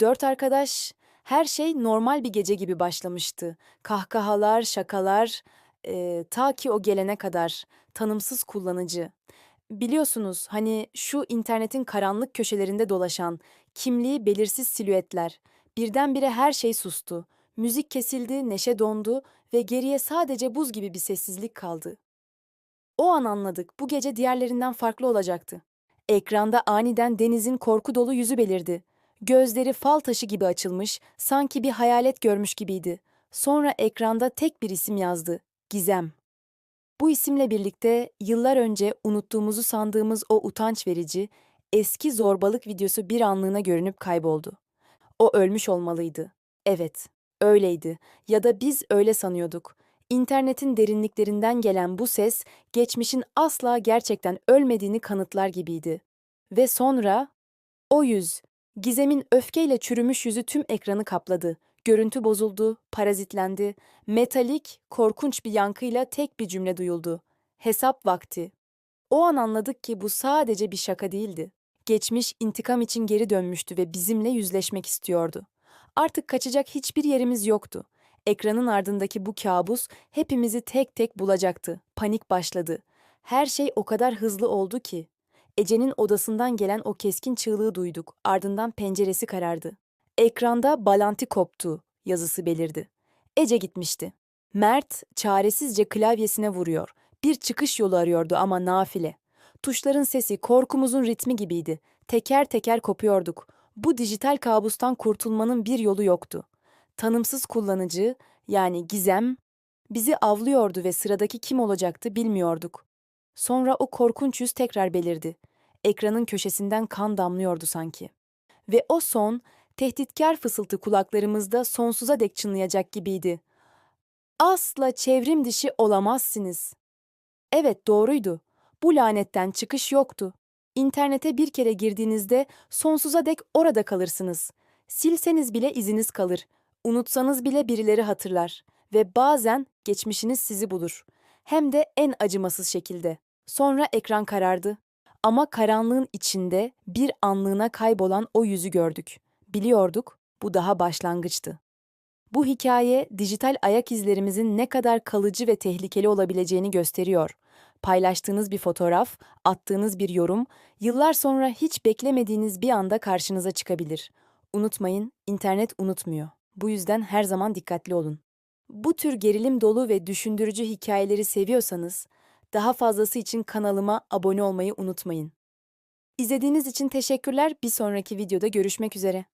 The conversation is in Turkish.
Dört arkadaş, her şey normal bir gece gibi başlamıştı. Kahkahalar, şakalar, eee, ta ki o gelene kadar. Tanımsız kullanıcı. Biliyorsunuz hani şu internetin karanlık köşelerinde dolaşan, kimliği belirsiz silüetler. Birdenbire her şey sustu. Müzik kesildi, neşe dondu ve geriye sadece buz gibi bir sessizlik kaldı. O an anladık, bu gece diğerlerinden farklı olacaktı. Ekranda aniden Deniz'in korku dolu yüzü belirdi. Gözleri fal taşı gibi açılmış, sanki bir hayalet görmüş gibiydi. Sonra ekranda tek bir isim yazdı. Gizem. Bu isimle birlikte yıllar önce unuttuğumuzu sandığımız o utanç verici, eski zorbalık videosu bir anlığına görünüp kayboldu. O ölmüş olmalıydı. Evet, öyleydi. Ya da biz öyle sanıyorduk. İnternetin derinliklerinden gelen bu ses, geçmişin asla gerçekten ölmediğini kanıtlar gibiydi. Ve sonra o yüz, Gizem'in öfkeyle çürümüş yüzü tüm ekranı kapladı. Görüntü bozuldu, parazitlendi. Metalik, korkunç bir yankıyla tek bir cümle duyuldu. Hesap vakti. O an anladık ki bu sadece bir şaka değildi. Geçmiş intikam için geri dönmüştü ve bizimle yüzleşmek istiyordu. Artık kaçacak hiçbir yerimiz yoktu. Ekranın ardındaki bu kabus hepimizi tek tek bulacaktı. Panik başladı. Her şey o kadar hızlı oldu ki. Ece'nin odasından gelen o keskin çığlığı duyduk. Ardından penceresi karardı. Ekranda balanti koptu yazısı belirdi. Ece gitmişti. Mert çaresizce klavyesine vuruyor. Bir çıkış yolu arıyordu ama nafile. Tuşların sesi korkumuzun ritmi gibiydi. Teker teker kopuyorduk. Bu dijital kabustan kurtulmanın bir yolu yoktu. Tanımsız kullanıcı, yani Gizem, bizi avlıyordu ve sıradaki kim olacaktı bilmiyorduk. Sonra o korkunç yüz tekrar belirdi. Ekranın köşesinden kan damlıyordu sanki. Ve o son, tehditkar fısıltı kulaklarımızda sonsuza dek çınlayacak gibiydi. Asla çevrim dışı olamazsınız. Evet doğruydu. Bu lanetten çıkış yoktu. İnternete bir kere girdiğinizde sonsuza dek orada kalırsınız. Silseniz bile iziniz kalır. Unutsanız bile birileri hatırlar. Ve bazen geçmişiniz sizi bulur. Hem de en acımasız şekilde. Sonra ekran karardı. Ama karanlığın içinde bir anlığına kaybolan o yüzü gördük. Biliyorduk, bu daha başlangıçtı. Bu hikaye dijital ayak izlerimizin ne kadar kalıcı ve tehlikeli olabileceğini gösteriyor. Paylaştığınız bir fotoğraf, attığınız bir yorum, yıllar sonra hiç beklemediğiniz bir anda karşınıza çıkabilir. Unutmayın, internet unutmuyor. Bu yüzden her zaman dikkatli olun. Bu tür gerilim dolu ve düşündürücü hikayeleri seviyorsanız, daha fazlası için kanalıma abone olmayı unutmayın. İzlediğiniz için teşekkürler. Bir sonraki videoda görüşmek üzere.